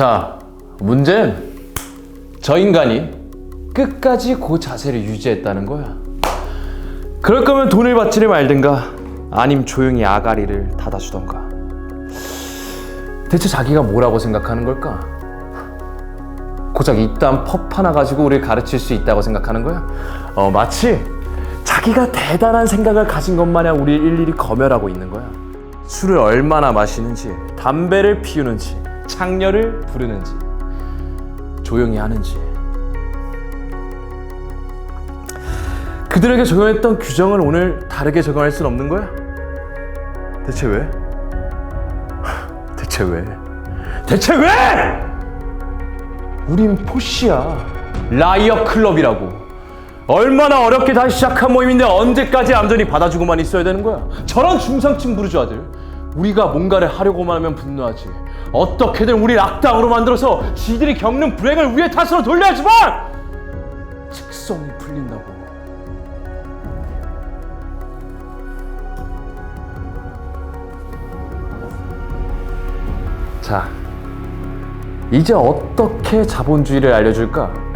자, 문제는 저 인간이 끝까지 그 자세를 유지했다는 거야. 그럴 거면 돈을 받지를 말든가 아님 조용히 아가리를 닫아주던가. 대체 자기가 뭐라고 생각하는 걸까? 고작 이딴 펍 하나 가지고 우리를 가르칠 수 있다고 생각하는 거야? 어, 마치 자기가 대단한 생각을 가진 것 마냥 우리를 일일이 검열하고 있는 거야. 술을 얼마나 마시는지, 담배를 피우는지, 창녀를 부르는지, 조용히 하는지. 그들에게 적용했던 규정을 오늘 다르게 적용할 수는 없는 거야? 대체 왜? 대체 왜? 대체 왜? 우린 포시야. 라이어 클럽이라고. 얼마나 어렵게 다시 시작한 모임인데 언제까지 얌전히 받아주고만 있어야 되는 거야? 저런 중상층 부르주아들. 우리가 뭔가를 하려고만 하면 분노하지. 어떻게든 우리를 악당으로 만들어서 지들이 겪는 불행을 우리의 탓으로 돌려야지만! 직성이 풀린다고. 자, 이제 어떻게 자본주의를 알려줄까?